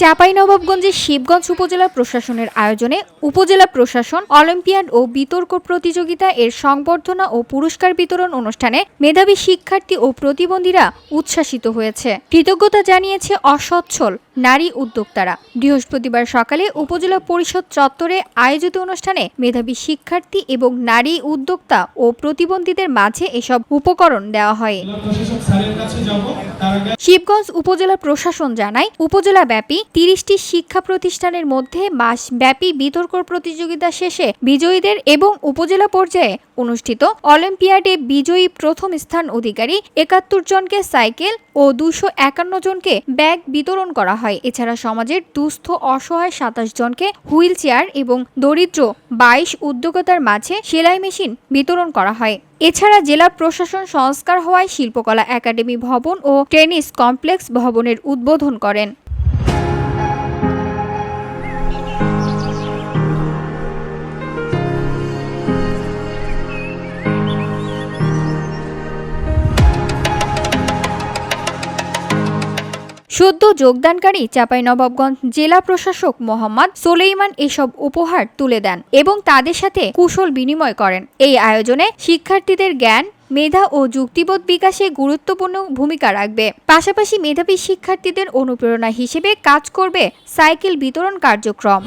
চাঁপাইনবাবগঞ্জের শিবগঞ্জ উপজেলা প্রশাসনের আয়োজনে উপজেলা প্রশাসন, অলিম্পিয়াড ও বিতর্ক প্রতিযোগিতা, এর সংবর্ধনা ও পুরস্কার বিতরণ অনুষ্ঠানে মেধাবী শিক্ষার্থী ও প্রতিবন্ধীরা উচ্ছ্বাসিত হয়েছে। কৃতজ্ঞতা জানিয়েছে অসচ্ছল নারী উদ্যোক্তারা। বৃহস্পতিবার সকালে উপজেলা পরিষদ চত্বরে আয়োজিত অনুষ্ঠানে মেধাবী শিক্ষার্থী এবং নারী উদ্যোক্তা ও প্রতিবন্ধীদের মাঝে এসব উপকরণ দেওয়া হয়। শিবগঞ্জ উপজেলা প্রশাসন জানায় উপজেলা ব্যাপী তিরিশটি শিক্ষা প্রতিষ্ঠানের মধ্যে মাস ব্যাপী বিতর্ক প্রতিযোগিতা শেষে বিজয়ীদের এবং উপজেলা পর্যায়ে অনুষ্ঠিত অলিম্পিয়াডে বিজয়ী প্রথম স্থান অধিকারী একাত্তর জনকে সাইকেল ও দুশো একান্ন জনকে ব্যাগ বিতরণ করা হয়। এছাড়া সমাজের দুস্থ, অসহায় সাতাশ জনকে হুইল চেয়ার এবং দরিদ্র বাইশ উদ্যোক্তার মাঝে সেলাই মেশিন বিতরণ করা হয়। এছাড়া জেলা প্রশাসন সংস্কার হওয়ায় শিল্পকলা একাডেমি ভবন ও টেনিস কমপ্লেক্স ভবনের উদ্বোধন করেন। সদ্য যোগদানকারী চাঁপাইনবাবগঞ্জ জেলা প্রশাসক মোহাম্মদ সোলেইমান এসব উপহার তুলে দেন এবং তাদের সাথে কুশল বিনিময় করেন। এই আয়োজনে শিক্ষার্থীদের জ্ঞান, মেধা ও যুক্তিবোধ বিকাশে গুরুত্বপূর্ণ ভূমিকা রাখবে। পাশাপাশি মেধাবী শিক্ষার্থীদের অনুপ্রেরণা হিসেবে কাজ করবে সাইকেল বিতরণ কার্যক্রম।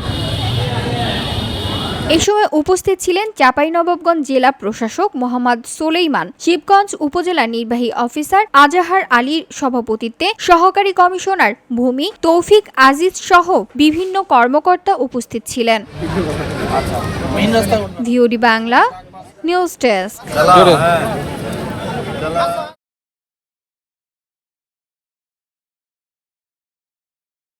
এ সময় উপস্থিত ছিলেন চাঁপাইনবাবগঞ্জ জেলা প্রশাসক মোহাম্মদ সোলেইমান শিবগঞ্জ উপজেলা নির্বাহী অফিসার আজাহার আলীর সভাপতিত্বে সহকারী কমিশনার ভূমি তৌফিক আজিজ সহ বিভিন্ন কর্মকর্তা উপস্থিত ছিলেন। VOD Bangla news desk.